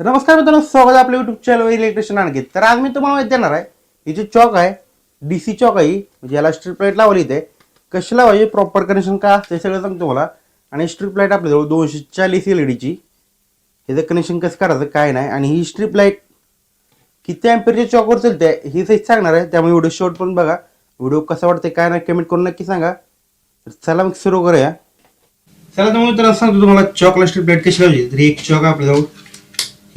तर नमस्कार मित्रांनो स्वागत आहे आपल्या युट्यूब चॅनल इलेक्ट्रिशियन आणखी. तर आज मी तुम्हाला माहिती देणार आहे ही जी चॉक आहे डी सी चॉक आहे म्हणजे याला स्ट्रीप लाइट लावली इथे. कशी लावायची? प्रॉपर कनेक्शन का असते हे सगळं सांगतो तुम्हाला. आणि स्ट्रीप लाइट आपल्याजवळ दोनशे चाळीस एल ई डीची ह्याचं कनेक्शन कसं करायचं काय नाही. आणि ही स्ट्रीप लाइट किती अँपेरच्या चॉकवर चालते ही सहित सांगणार आहे. त्यामुळे व्हिडिओ शॉर्ट पण बघा. व्हिडिओ कसा वाटते काय नाही कमेंट करून नक्की सांगा. तर चला मग सुरू करूया. चला तर मग तर सांगतो तुम्हाला चॉकला स्ट्रीप लाइट कशी लावायची? तर एक चॉक आपल्याजवळ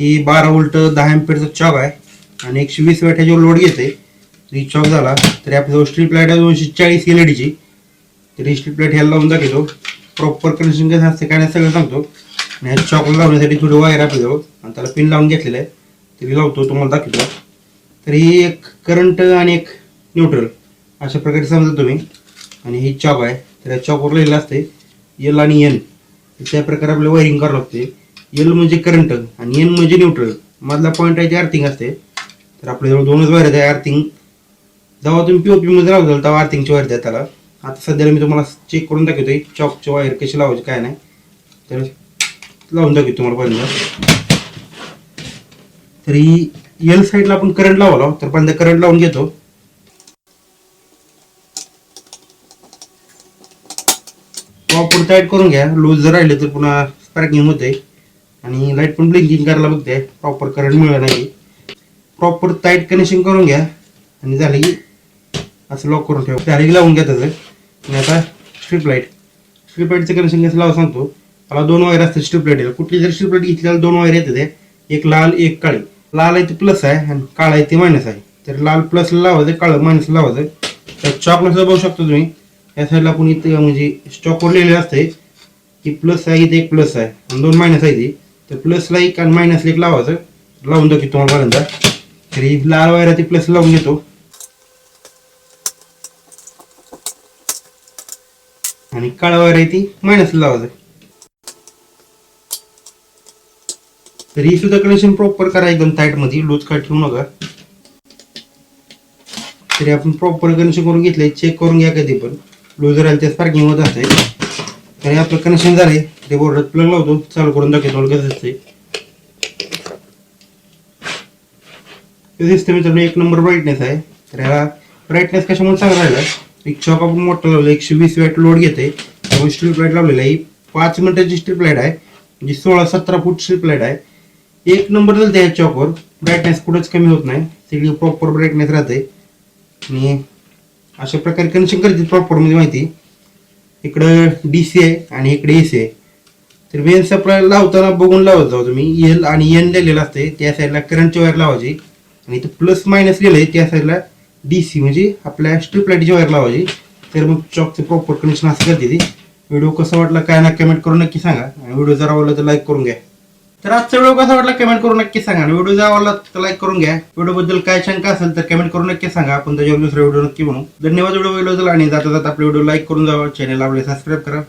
ही बारा वोल्ट दहा एम्पेरचा चॉक आहे आणि एकशे वीस वॅट ह्याच्यावर लोड घेते तरी ही चॉक झाला. तरी आपल्याजवळ स्टील लाइट आहे दोनशे चाळीस एल ई डीची तर स्ट्रीप लाइट ह्याला लावून दाखवतो. प्रॉपर कनेक्शन कसं असते काय नाही सगळं सांगतो. आणि ह्या चॉकला लावण्यासाठी थोडी वायर आपल्याजवळ आणि त्याला पिन लावून घेतलेलं आहे. तरी लावतो तुम्हाला दाखवतो. तर ही एक करंट आणि एक न्यूट्रल अशा प्रकारे समजा तुम्ही. आणि ही चॉक आहे तर या चॉकवर लिहिलं असते एल आणि एन त्या प्रकारे आपल्याला वायरिंग करावं लागते एल म्हणजे करंट आणि एन म्हणजे न्यूट्रल मधला पॉईंट आहे ते अर्थिंग असते. तर आपल्याजवळ दोनच वायर आहे अर्थिंग जेव्हा तुम्ही पीओपी मध्ये लावताल तेव्हा अर्थिंगची वायर द्या त्याला. आता सध्याला मी तुम्हाला चेक करून दाखवतोय चॉकची वायर कशी लावायची काय नाही. तर लावून दाखवतो तुम्हाला पहिल्यांदा. तरी एल साईडला आपण करंट लावला तर पहिल्यांदा करंट लावून घेतो. प्रॉपर टाईट करून घ्या. लूज जर राहिले तर पुन्हा स्पॅकिंग होते. आणि लाइट पण ब्लिंकिंग करायला बघते. प्रॉपर करंट मिळत नाही. प्रॉपर टाईट कनेक्शन करून घ्या. आणि झालं की असं लॉक करून ठेवा. झालं लावून घ्या त्याचं. आणि आता स्ट्रीप लाइट स्ट्रीप लाईटचं कनेक्शन कसं लावा सांगतो. मला दोन वायर असतात स्ट्रीप लाईटला कुठली जर स्ट्रीप लाइट घेतली दोन वायर येतात ते एक लाल एक काळी. लाल आहे ते प्लस आहे आणि काळा आहे ते मायनस आहे. तर लाल प्लसला लावायचं काळं मायनसला लावायचं. तर चॉकला सुद्धा बघू शकतो तुम्ही. या साईडला आपण इथं म्हणजे स्टॉकवर लिहिलेलं असते की प्लस आहे इथे एक प्लस आहे. आणि दोन मायनस आहे ती. तर प्लसला एक आणि मायनसला एक लावायचं. लावून दाखवतो तुम्हाला पर्यंत तर ही लाल वायरा ती प्लस लावून घेतो. आणि काळा वायर आहे ती मायनसला लावायचं. तर ही सुद्धा कनेक्शन प्रॉपर करा एकदम टाईटमध्ये. लूज काय ठेवू नका. तरी आपण प्रॉपर कनेक्शन करून घेतलंय. चेक करून घ्या कधी पण. लूज राहील ते स्पार्किंग होत असते तरी आपलं कनेक्शन झालंय. ते बोर्डात प्लग लावतो चालू करून दाखवतो मला कसं असते दिसते मित्रांनो एक नंबर ब्राईटनेस आहे. तर ह्याला ब्राईटनेस कशामुळे चांगला राहिला? एक चॉक आपण मोठं लावलं एकशे वीस वॅट लोड घेते त्यामुळे स्ट्रीप लाइट लावलेला आहे. पाच मिनिटाची स्ट्रीप लाइट आहे. म्हणजे सोळा सतरा फूट स्ट्रीप लाइट आहे. एक नंबर झालं त्या चॉकवर ब्राईटनेस कुठंच कमी होत नाही. सगळी प्रॉपर ब्राईटनेस राहते. आणि अशा प्रकारे कनेक्शन करते प्रॉपरमध्ये माहिती. इकडं डी सी आहे आणि इकडे ए सी आहे. तर वेन सप्लाय लावताना बघून लावत जाऊ तुम्ही. एल आणि एन लिहिलेलं असते त्या साईडला करंटची वायर लावायची. आणि इथं प्लस मायनस लिहिलं आहे त्या साईडला डी सी म्हणजे आपल्या स्ट्रीप लाईटची वायर लावायची. तर मग चॉकचं प्रॉपर कनेक्शन असं करते ते. व्हिडिओ कसा वाटला काय ना कमेंट करून नक्की सांगा. आणि व्हिडिओ जर आवडला तर लाईक करून घ्या. तर आजचा व्हिडिओ कसा वाटला कमेंट करून नक्की सांगा. आणि व्हिडिओ जर आवडला तर लाईक करून घ्या. व्हिडिओबद्दल काय शंका असेल तर कमेंट करून नक्की सांगा. आपण त्याच्यावर दुसरा व्हिडिओ नक्की बनवू. धन्यवाद व्हिडिओ बघितल्याबद्दल. आणि जाता जाता आपला व्हिडिओ लाईक करून जावा. चॅनल आपले सबस्क्राईब करा.